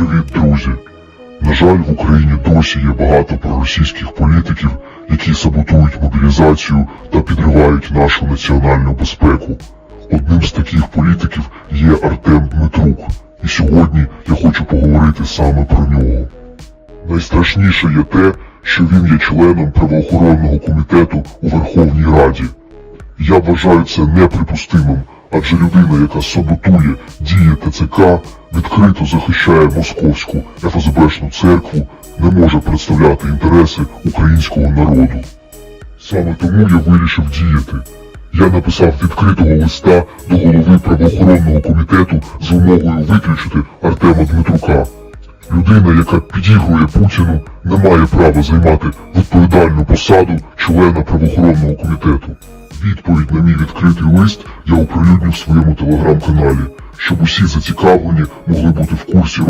Привіт, друзі! На жаль, в Україні досі є багато проросійських політиків, які саботують мобілізацію та підривають нашу національну безпеку. Одним з таких політиків є Артем Дмитрук, і сьогодні я хочу поговорити саме про нього. Найстрашніше є те, що він є членом правоохоронного комітету у Верховній Раді. Я вважаю це неприпустимим, адже людина, яка саботує дії ТЦК, відкрито захищає московську ФСБшну церкву, не може представляти інтереси українського народу. Саме тому я вирішив діяти. Я написав відкритого листа до голови правоохоронного комітету з вимогою виключити Артема Дмитрука. Людина, яка підігрує Путіну, не має права займати відповідальну посаду члена правоохоронного комітету. Відповідь на мій відкритий лист я оприлюдню в своєму телеграм-каналі, щоб усі зацікавлені могли бути в курсі